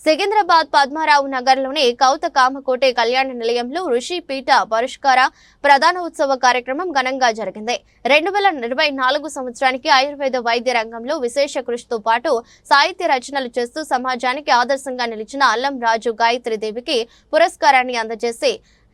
సికింద్రాబాద్ పద్మారావు నగర్లోని కౌత కామకోటే కళ్యాణ నిలయంలో ఋషి పీఠ పరిష్కార ప్రధాన ఉత్సవ కార్యక్రమం ఘనంగా జరిగింది. రెండు వేల ఇరవై నాలుగు సంవత్సరానికి ఆయుర్వేద వైద్య రంగంలో విశేష కృషితో పాటు సాహిత్య రచనలు చేస్తూ సమాజానికి ఆదర్శంగా నిలిచిన అల్లం రాజు గాయత్రి దేవికి పురస్కారాన్ని అందజేసి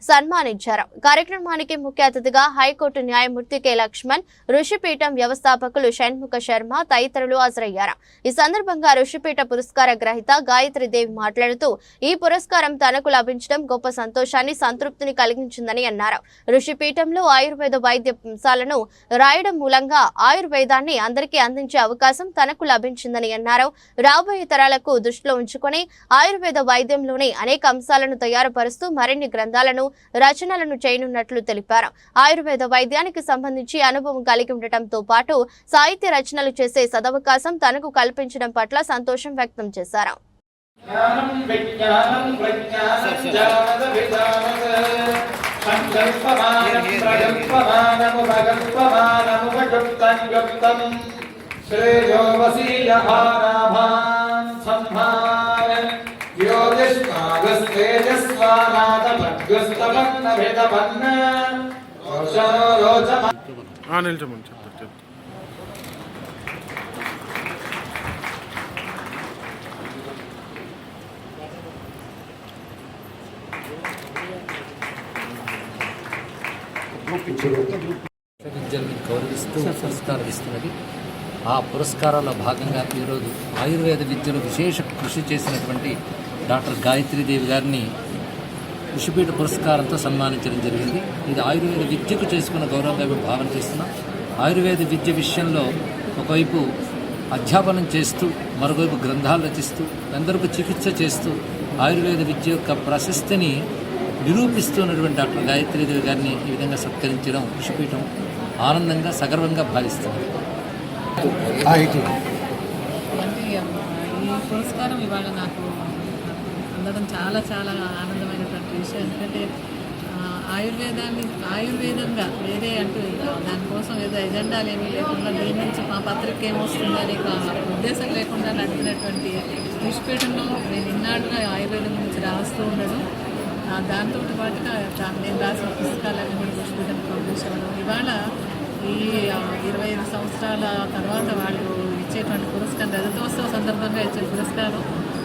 సన్మానించారు. కార్యక్రమానికి ముఖ్య అతిథిగా హైకోర్టు న్యాయమూర్తి కె. లక్ష్మణ్ ఋషిపీఠం వ్యవస్థాపకులు షణ్ముఖ శర్మ తదితరులు హాజరయ్యారు. ఈ సందర్భంగా ఋషిపీఠ పురస్కార గ్రహీత గాయత్రి దేవి మాట్లాడుతూ ఈ పురస్కారం తనకు లభించడం గొప్ప సంతోషాన్ని సంతృప్తిని కలిగించిందని అన్నారు. ఋషిపీఠంలో ఆయుర్వేద వైద్య అంశాలను రాయడం మూలంగా ఆయుర్వేదాన్ని అందరికీ అందించే అవకాశం తనకు లభించిందని అన్నారు. రాబోయే తరాలకు దృష్టిలో ఉంచుకొని ఆయుర్వేద వైద్యంలోని అనేక అంశాలను తయారుపరుస్తూ మరిన్ని గ్రంథాలను రచనలను చేయనున్నట్లు తెలిపారు. ఆయుర్వేద వైద్యానికి సంబంధించి అనుభవం కలిగి ఉండటంతో పాటు సాహిత్య రచనలు చేసే సదవకాశం తనకు కల్పించడం పట్ల సంతోషం వ్యక్తం చేశారు. శ్రేయోవసీయ భారాభా నిల్చోమని చెప్తారు చెప్తారు విద్యల్ని గౌరవిస్తూ పురస్కారం ఇస్తున్నది. ఆ పురస్కారాల భాగంగా ఈరోజు ఆయుర్వేద విద్యలో విశేష కృషి చేసినటువంటి డాక్టర్ గాయత్రీదేవి గారిని ఋషిపీఠ పురస్కారంతో సన్మానించడం జరిగింది. ఇది ఆయుర్వేద విద్యకు చేసుకున్న గౌరవంగా మేము భావన చేస్తున్నాం. ఆయుర్వేద విద్య విషయంలో ఒకవైపు అధ్యాపనం చేస్తూ మరోవైపు గ్రంథాలు రచిస్తూ ఎందరికీ చికిత్స చేస్తూ ఆయుర్వేద విద్య యొక్క ప్రశస్తిని నిరూపిస్తున్నటువంటి డాక్టర్ గాయత్రీదేవి గారిని ఈ విధంగా సత్కరించడం ఋషిపీఠం ఆనందంగా సగర్వంగా భావిస్తుంది. అంటే ఈ పురస్కారం ఇవాళ నాకు అందడం చాలా చాలా ఆనందమైనటువంటి విషయం ఎందుకంటే ఆయుర్వేదాన్ని ఆయుర్వేదంగా వేరే అంటూ దానికోసం ఏదో ఎజెండాలు ఏమీ లేకుండా దీని నుంచి మా పత్రిక ఏమొస్తుందని ఒక ఉద్దేశం లేకుండా నడిపినటువంటి విశ్వపీఠంలో నేను ఇన్నాళ్ళుగా ఆయుర్వేదం గురించి రాస్తూ ఉండడం దాంతో పాటుగా నేను రాసిన పుస్తకాలన్నీ కూడా విశ్వపీఠం పబ్లిష్ అవ్వడం. ఇవాళ ఈ ఇరవై ఐదు సంవత్సరాల తర్వాత వాళ్ళు ఇచ్చేటువంటి పురస్కారం రజతోత్సవ సందర్భంగా ఇచ్చే పురస్కారం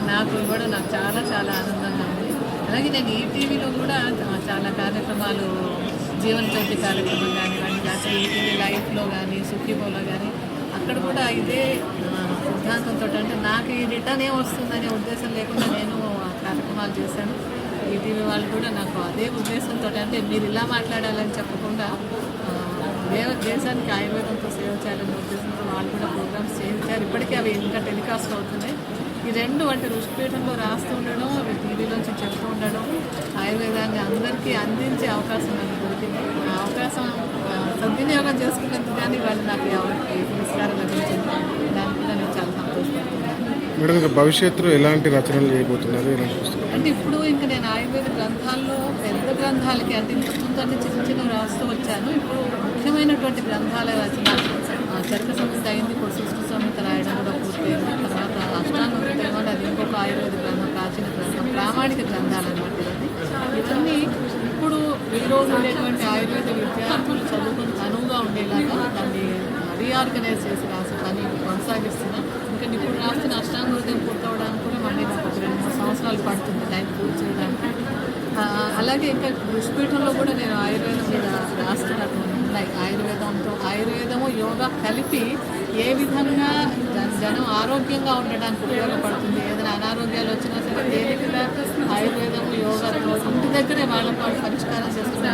నాకు ఇవ్వడం నాకు చాలా చాలా ఆనందంగా ఉంది. అలాగే నేను ఈటీవీలో కూడా చాలా కార్యక్రమాలు జీవనజ్యోతి కార్యక్రమం కానివ్వండి లేకపోతే ఈటీవీ లైఫ్లో కానీ సుఖీబోలో కానీ అక్కడ కూడా ఇదే సిద్ధాంతంతో అంటే నాకు ఈ రిటర్న్ ఏం వస్తుందనే ఉద్దేశం లేకుండా నేను కార్యక్రమాలు చేశాను. ఈటీవీ వాళ్ళు కూడా నాకు అదే ఉద్దేశంతో అంటే మీరు ఇలా మాట్లాడాలని చెప్పకుండా దేవ దేశానికి ఆయుర్వేదంతో సేవ చేయాలనే ఉద్దేశంతో వాళ్ళు కూడా ప్రోగ్రామ్స్ చేయించారు. ఇప్పటికీ అవి ఇంకా టెలికాస్ట్ అవుతున్నాయి. ఈ రెండు అంటే ఋషిపీఠంలో రాస్తూ ఉండడం టీవీలోంచి చెప్తూ ఉండడం ఆయుర్వేదాన్ని అందరికీ అందించే అవకాశం నాకు దొరికింది. ఆ అవకాశం సద్వినియోగం చేసుకున్నందుకు కానీ వాళ్ళు నాకు ఈ పురస్కారం లభించింది. దానికి కూడా నేను చాలా సంతోషపడుతున్నాను. మేడం ఇంకా భవిష్యత్తులో ఎలాంటి రచనలు చేయబోతున్నారు? అంటే ఇప్పుడు ఇంకా నేను ఆయుర్వేద గ్రంథాల్లో పెద్ద గ్రంథాలకి అంటే ఇంతకుముందు అన్ని చిన్న చిన్న రాస్తూ వచ్చాను. ఇప్పుడు ముఖ్యమైనటువంటి గ్రంథాల రచన చరక సంహిత అయింది. ఇప్పుడు సృష్టి సంహిత రాయడం కూడా పూర్తయింది. తర్వాత అష్టాంగ కూడా అది ఇంకొక ఆయుర్వేద గ్రంథం ప్రాచీన గ్రంథం ప్రామాణిక గ్రంథాలు అనమాట ఇవన్నీ ఇవన్నీ ఇప్పుడు ఈ రోజు ఉండేటువంటి ఆయుర్వేద విద్యార్థులు చదువుకుని అనువుగా ఉండేలాగా దాన్ని రీఆర్గనైజ్ చేసి రాసి పని కొనసాగిస్తున్నాం. ఇంకా ఇప్పుడు రాస్తున్న అష్టాంగృతం పూర్తవడానికి కూడా మళ్ళీ నాకు ఒక రెండు మూడు సంవత్సరాలు పడుతుంది టైం పూర్తి చేయడానికి. అలాగే ఇంకా ఋషిపీఠంలో కూడా నేను ఆయుర్వేదం మీద రాస్తున్నటువంటి ఉన్నాయి. ఆయుర్వేదంతో ఆయుర్వేదము యోగా కలిపి ఏ విధంగా జనం ఆరోగ్యంగా ఉండడానికి ఉపయోగపడుతుంది? ఏదైనా అనారోగ్యాలు వచ్చినా సరే తేలికగా ఆయుర్వేదము యోగాతో ఇంటి దగ్గరే వాళ్ళ వాళ్ళు పరిష్కారం చేసుకునే